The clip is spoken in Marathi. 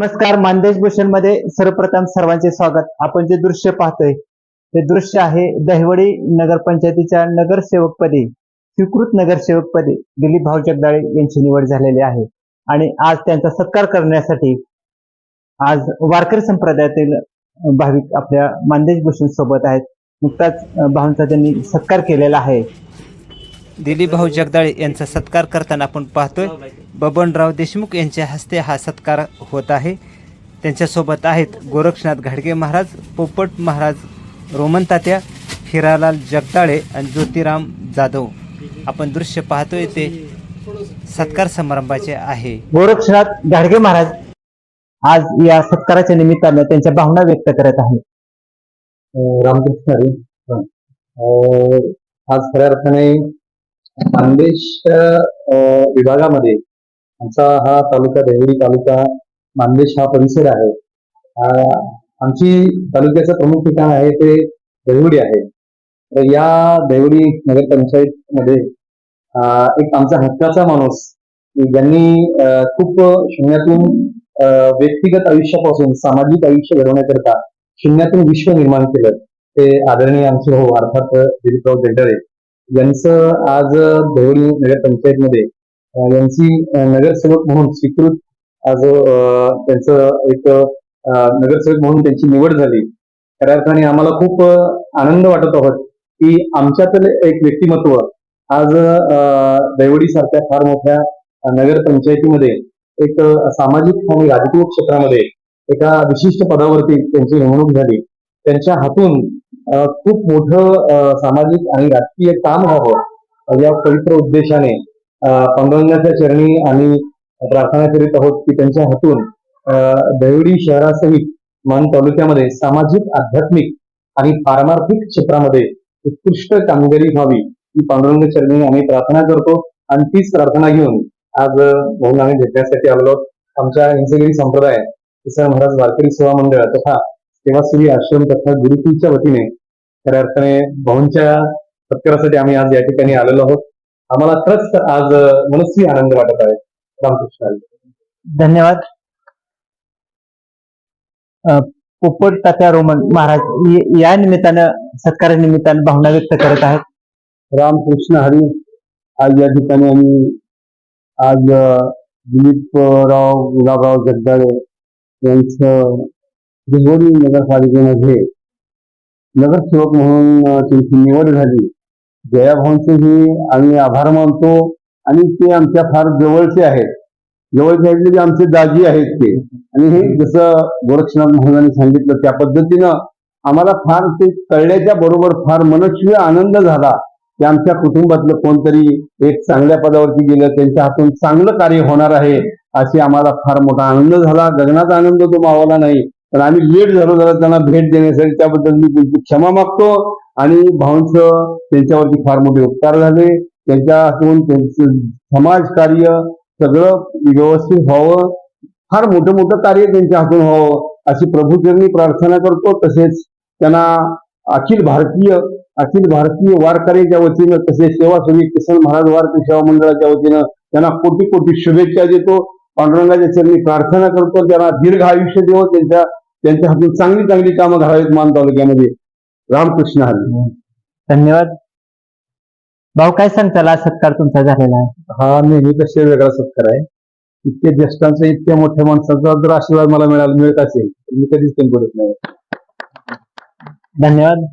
नमस्कार मानदेश भूषणमध्ये सर्वप्रथम सर्वांचे स्वागत. आपण जे दृश्य पाहतोय ते दृश्य आहे दहिवडी नगरपंचायतीच्या नगरसेवकपदी स्वीकृत नगरसेवकपदी दिलीप भाऊ जगदाळे यांची निवड झालेली आहे. आणि आज त्यांचा सत्कार करण्यासाठी आज वारकरी संप्रदायातील भाविक आपल्या मानदेश भूषण सोबत आहेत. नुकताच भाऊंचा त्यांनी सत्कार केलेला आहे. दिलीप भाऊ जगदाळे यांचा सत्कार करताना आपण पाहतोय. बबनराव देशमुख यांच्या हस्ते हा सत्कार होत आहे. त्यांच्यासोबत आहेत गोरक्षनाथ घाडगे महाराज पोपट महाराज रोमन तात्या हिरालाल जगदाळे आणि ज्योतिराम जाधव. आपण दृश्य पाहतोय ते सत्कार समारंभाचे आहे. गोरक्षनाथ घाडगे महाराज आज या सत्काराच्या निमित्तानं त्यांच्या भावना व्यक्त करत आहे. रामकृष्ण हरी. आज खऱ्या अर्थाने खानदेश अं, विभागामध्ये आमचा हा तालुका देवडी तालुका मानदेश हा परिसर आहे. आमची तालुक्याचं प्रमुख ठिकाण आहे ते देवडी आहे. तर या देवडी नगरपंचायत मध्ये एक आमचा हक्काचा माणूस ज्यांनी खूप शून्यातून अं, व्यक्तिगत आयुष्यापासून सामाजिक आयुष्य घडवण्याकरता शून्यातून विश्व निर्माण केलं. ते आदरणीय आमचे हो अर्थात दिलीपराव देंडरे यांचं आज देवळी नगर पंचायतमध्ये यांची नगरसेवक म्हणून स्वीकृत आज त्यांचं एक नगरसेवक म्हणून त्यांची निवड झाली. खऱ्या अर्थाने आम्हाला खूप आनंद वाटत आहोत की आमच्यातील एक व्यक्तिमत्व आज दैवडी सारख्या फार मोठ्या नगरपंचायतीमध्ये एक सामाजिक आणि राजकीय क्षेत्रामध्ये एका विशिष्ट पदावरती त्यांची नेमणूक झाली. त्यांच्या हातून खूप मोठं सामाजिक आणि राजकीय काम व्हावं या पवित्र उद्देशाने अं, पांडुरंगाच्या चरणी आम्ही प्रार्थना करीत आहोत की त्यांच्या हातून अं, दहिवडी शहरासहित मान तालुक्यामध्ये सामाजिक आध्यात्मिक आणि पारमार्थिक क्षेत्रामध्ये उत्कृष्ट कामगिरी व्हावी ही पांडुरंग चरणी आम्ही प्रार्थना करतो. आणि तीच प्रार्थना घेऊन आज अं, आम्ही भेटण्यासाठी आलो आमच्या हिंसगिरी संप्रदाय किसन महाराज वारकरी सेवा मंडळ तथा सेवाश्री आश्रम तथा गुरुकुलच्या वतीने खऱ्या अर्थाने भाऊंच्या सत्कारासाठी आम्ही आज या ठिकाणी आलेलो आहोत. आम्हाला खरंच आज मनस्वी आनंद वाटत आहे. रामकृष्ण हरी. धन्यवाद. पोपट तात्या रोमन महाराज य- निमित्तानं सत्कारानिमित्तानं भावना व्यक्त करत आहेत. रामकृष्ण हरी आज या ठिकाणी आम्ही आज दिलीपराव गुलाबराव जगदाळे यांचं दिगोरी नगरपालिकेमध्ये नगरसेवक म्हणून त्यांची निवड झाली. जयाभाऊंचेही आम्ही आभार मानतो आणि ते आमच्या फार जवळचे आहेत. जवळचे आहेत म्हणजे आमचे दाजी आहेत ते. आणि हे जसं गोरक्षनाथ महाराजांनी सांगितलं त्या पद्धतीनं आम्हाला फार ते कळल्याच्या बरोबर फार मनस्वी आनंद झाला की आमच्या कुटुंबातलं कोणतरी एक चांगल्या पदावरती गेलं त्यांच्या हातून चांगलं कार्य होणार आहे अशी आम्हाला फार मोठा आनंद झाला. गगनाचा आनंद तो मावला नाही पण आम्ही लेट झालो जरा त्यांना भेट देण्यासाठी. त्याबद्दल मी तुमची क्षमा मागतो आणि भाऊंच त्यांच्यावरती फार मोठे उपकार झाले. त्यांच्या हातून त्यांचं समाज कार्य सगळं व्यवस्थित व्हावं. फार मोठं मोठं कार्य त्यांच्या हातून व्हावं अशी प्रभूचरणी प्रार्थना करतो. तसेच त्यांना अखिल भारतीय अखिल भारतीय वारकऱ्याच्या वतीनं तसेच सेवाश्री किसन महाराज वारकरी सेवा मंडळाच्या वतीनं त्यांना कोटी कोटी शुभेच्छा देतो. पांडुरंगाच्या चरणी प्रार्थना करतो. त्यांना दीर्घ आयुष्य देव. त्यांच्या त्यांच्या हातून चांगली चांगली कामं घडावीत मान तालुक्यामध्ये. रामकृष्ण हरी. धन्यवाद. भाऊ काय सांगताल? आज सत्कार तुमचा झालेला आहे. हा नेहमीपेक्षा वेगळा सत्कार आहे. इतक्या ज्येष्ठांचा इतक्या मोठ्या माणसाचा जर आशीर्वाद मला मिळाला मिळत असेल. तर मी कधीच कमी पडत नाही. धन्यवाद.